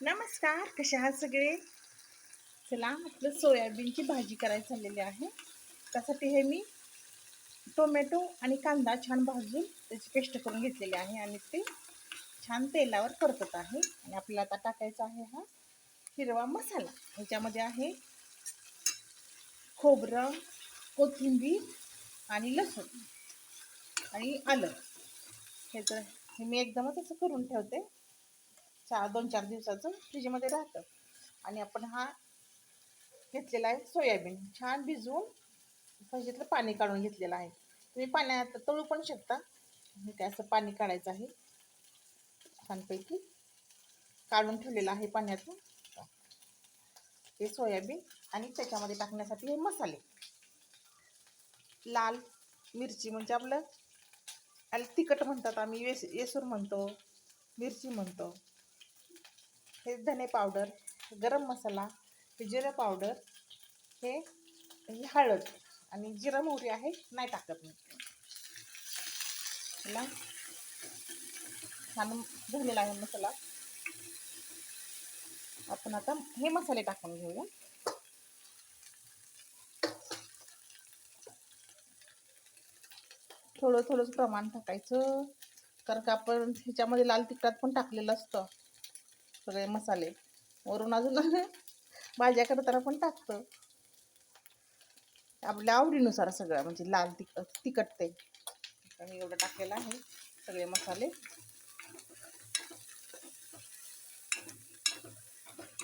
नमस्कार कसे आहात सगळे? चला आपलं सोयाबीनची भाजी करायला चाललेली आहे. त्यासाठी हे मी टोमॅटो आणि कांदा छान भाजून त्याची पेस्ट करून घेतलेली आहे आणि ते छान तेलावर परतत आहे. आणि आपल्याला आता टाकायचा आहे हा हिरवा मसाला. ह्याच्यामध्ये आहे खोबरं कोथिंबीर आणि लसूण आणि आलं. हे तर हे मी एकदमच असं करून ठेवते. चार दोन चार दिवसाचं फ्रीजमध्ये राहतं. आणि आपण हा घेतलेला आहे सोयाबीन. छान भिजवून भाजीतलं पाणी काढून घेतलेलं आहे. तुम्ही पाण्यात तळू पण शकता. मी काय असं पाणी काढायचं आहे. छानपैकी काढून ठेवलेलं आहे पाण्यातून. हे सोयाबीन आणि त्याच्यामध्ये टाकण्यासाठी हे मसाले. लाल मिरची म्हणजे आपलं तिखट म्हणतात आम्ही वेस येसूर म्हणतो मिरची म्हणतो. हे धने पावडर गरम मसाला हे जिरं पावडर हे ही हळद आणि जिरं मोहरी आहे नाही टाकत मी. ना छान झालेला आहे मसाला. आपण आता हे मसाले टाकून घेऊया. थोडं थोडंच प्रमाण टाकायचं. कारण का आपण ह्याच्यामध्ये लाल तिखटात पण टाकलेलं असतं. सगळे मसाले वरून अजून भाज्या करताना पण टाकतं. आपल्या आवडीनुसार सगळं म्हणजे लाल तिख तिखट ते. मी एवढं टाकलेलं आहे सगळे मसाले.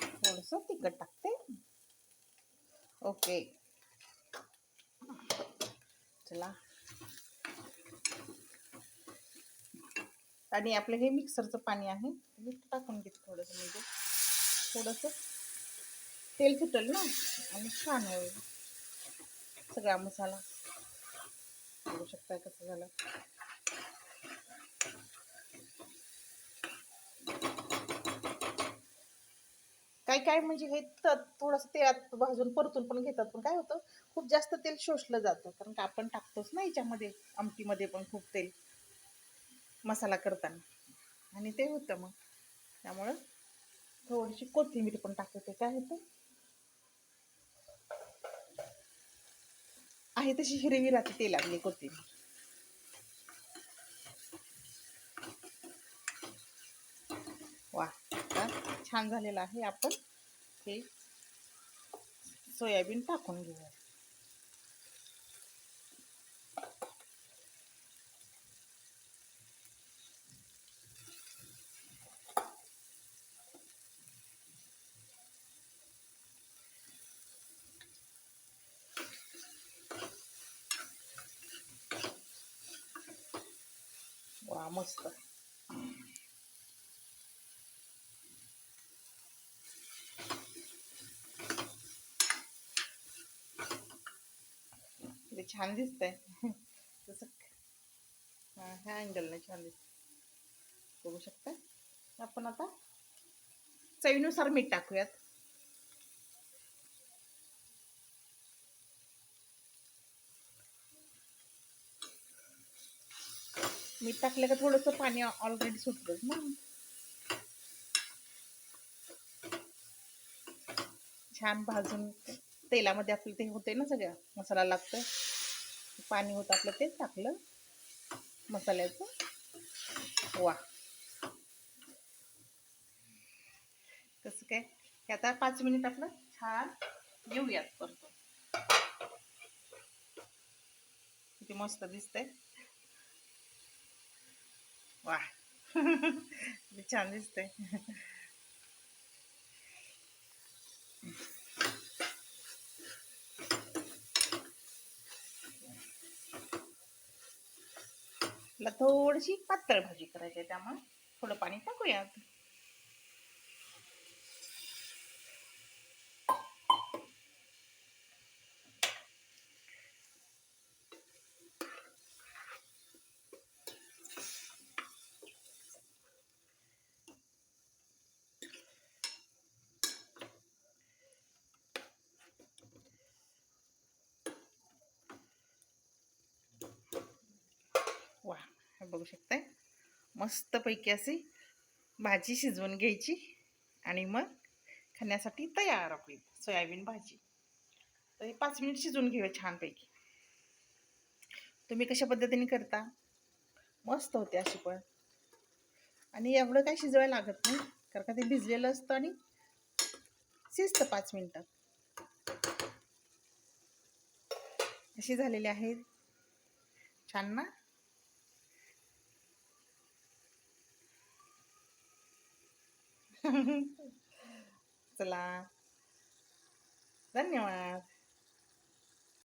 थोडंसं तिखट टाकते. ओके. चला. आणि आपलं हे मिक्सरचं पाणी आहे मी टाकून घेते थोडंसं म्हणजे. थोडंसं तेल सुटेल ना आणि छान होईल. सगळा मसाला. बघू शकता कसं झालं. काय काय म्हणजे हे तर थोडंसं तेलात भाजून परतून पण घेतात पण काय होतं खूप जास्त तेल शोषलं जातं कारण का आपण टाकतोच ना याच्यामध्ये आमटीमध्ये पण खूप तेल. मसाला करताना. आणि ते होतं मग. त्यामुळं थोडीशी कोथिंबीर पण टाकते. काय होतं? आहे तशी हिरवी राहते ते लागली कोथिंबीर. वा छान झालेलं आहे. आपण हे सोयाबीन टाकून घेऊया. मस्त. ते छान दिसतंय. तसं हां ह्या अँगलने छान दिसत बघू शकता आपण आता चवीनुसार मीठ टाकूयात. मीठ टाकलं का थोडंसं पाणी ऑलरेडी सुटतंच ना छान भाजून तेलामध्ये आपलं ते होते ना सगळं मसाला लागतोय. पाणी होतं आपलं तेच टाकलं मसाल्याचं. वा. कसं काय? हे आता पाच मिनिट आपलं छान घेऊयात परतो. किती मस्त दिसतंय. वा छान दिसतंय. ला थोडीशी पातळ भाजी करायची आहे त्यामुळे थोडं पाणी टाकूयात वा हे बघू शकताय. मस्तपैकी अशी भाजी शिजवून घ्यायची आणि मग खाण्यासाठी तयार आपली सोयाबीन भाजी. तर हे पाच मिनिट शिजवून घेऊया छानपैकी. तुम्ही कशा पद्धतीने करता? मस्त होते अशी पण. आणि एवढं काय शिजवायला लागत नाही कारण का ते भिजलेलं असतं आणि शिजतं पाच मिनटात अशी झालेली आहे छान ना? चला. धन्यवाद.